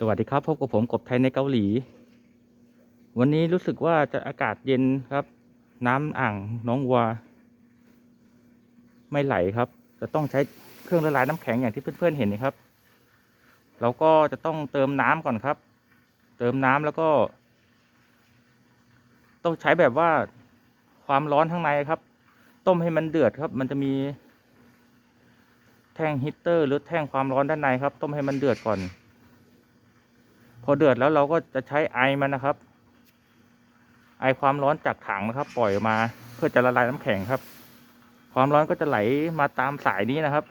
สวัสดีครับพบกับผมกบไทยในเกาหลี วันนี้รู้สึกว่าจะอากาศเย็นครับ น้ำอ่างน้องวัว ไม่ไหลครับ จะต้องใช้เครื่องละลายน้ำแข็งอย่างที่เพื่อนๆเห็นนะครับ เราก็จะต้องเติมน้ำก่อนครับ เติมน้ำแล้วก็ ต้องใช้แบบว่าความร้อนข้างในครับ ต้มให้มันเดือดครับ มันจะมี แท่งฮีตเตอร์ หรือแท่งความร้อนด้านในครับ ต้มให้มันเดือดก่อน พอเดือดแล้วเราก็จะใช้ไอมันนะครับ ไอความร้อนจากถังนะครับ ปล่อยมาเพื่อจะละลายน้ำแข็งครับ ความร้อนก็จะไหลมาตามสายนี้นะครับ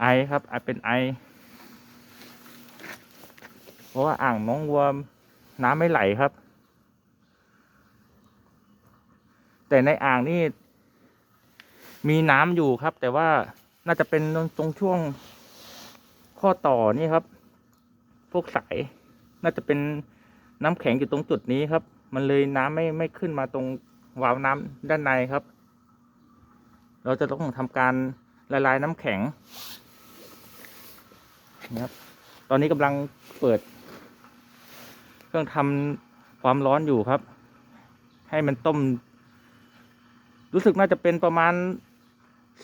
ไอครับไอเป็นไอ เพราะว่าอ่างน้องวัวน้ำไม่ไหลครับ แต่ในอ่างนี่มีน้ำอยู่ครับ แต่ว่าน่าจะเป็นตรงช่วงข้อต่อนี่ครับ พวกสาย น่าจะเป็นน้ำแข็งอยู่ตรงจุดนี้ครับ มันเลยน้ำไม่ไม่ขึ้นมาตรงวาล์วน้ำด้านในครับ เราจะต้องทำการละลายน้ำแข็งนะครับ ตอนนี้กำลังเปิด เครื่องทำความร้อนอยู่ครับ ให้มันต้ม รู้สึกน่าจะเป็นประมาณ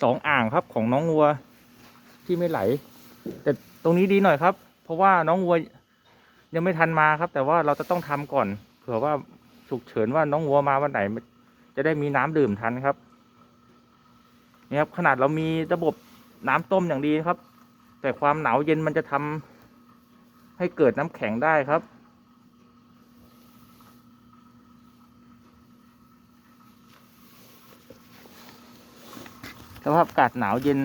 สองอ่างครับของน้องวัวที่ไม่ไหล แต่ตรงนี้ดีหน่อยครับ เพราะว่าน้องวัวยังไม่ทันมาครับ แต่ว่าเราจะต้องทำก่อน เผื่อว่าฉุกเฉินว่าน้องวัวมาวันไหน จะได้มีน้ำดื่มทันครับนี่ครับขนาดเรามีระบบน้ำต้มอย่างดีครับ แต่ความหนาวเย็นมันจะทำให้เกิดน้ำแข็งได้ครับสภาพอากาศหนาวเย็น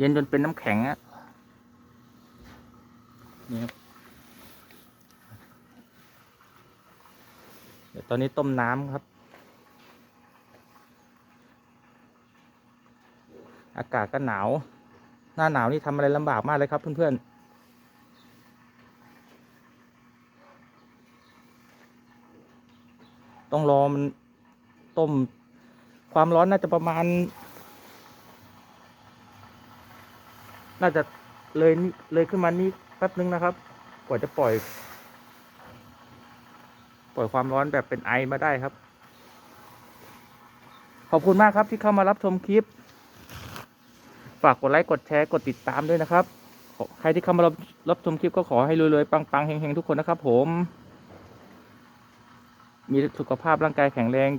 เย็นจนเป็นน้ำแข็งอะนี่ครับเดี๋ยวตอนนี้ต้มน้ำครับ อากาศก็หนาว หน้าหนาวนี่ทำอะไรลำบากมากเลยครับเพื่อนๆต้องรอมันต้ม ความร้อนน่าจะประมาณ น่าจะเลยนี่เลยขึ้นมานี่แป๊บนึงนะครับ กว่าจะปล่อย ปล่อยความร้อนแบบเป็นไอมาได้ครับ ขอบคุณมากครับที่เข้ามารับชมคลิป ฝากกดไลค์กดแชร์กดติดตามด้วยนะครับ ใครที่เข้ามารับรับชมคลิปก็ขอให้รวยๆปังๆเฮงๆทุกคนนะครับ ผม มีสุขภาพร่างกายแข็งแรง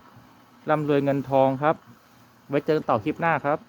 ร่ำรวยเงินทองครับ ไว้เจอกันต่อคลิปหน้าครับ